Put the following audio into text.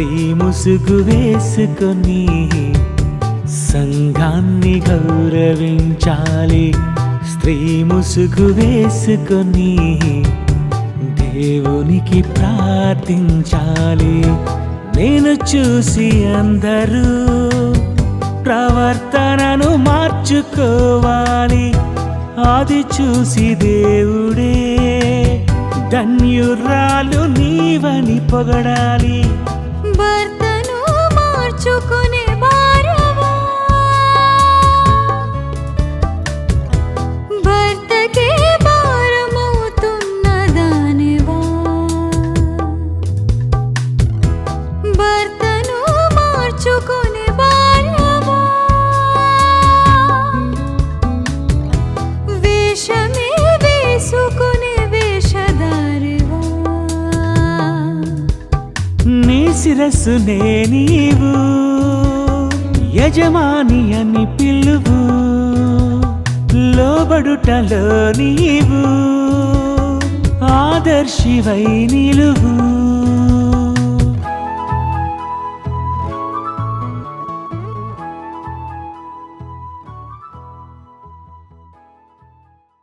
స్త్రీ ముసుగు వేసుకొని సంఘాన్ని గౌరవించాలి. స్త్రీ ముసుగు వేసుకొని దేవునికి ప్రార్థించాలి. నేను చూసి అందరూ ప్రవర్తనను మార్చుకోవాలి. అది చూసి దేవుడే ధన్యురాలు నీవని పొగడాలి. భర్తను మార్చుకునే భార్యవా భర్తకే శిరస్సునే నీవు యజమాని అని పిలువు లోబడుటలో నీవు ఆదర్శివై నిలువు.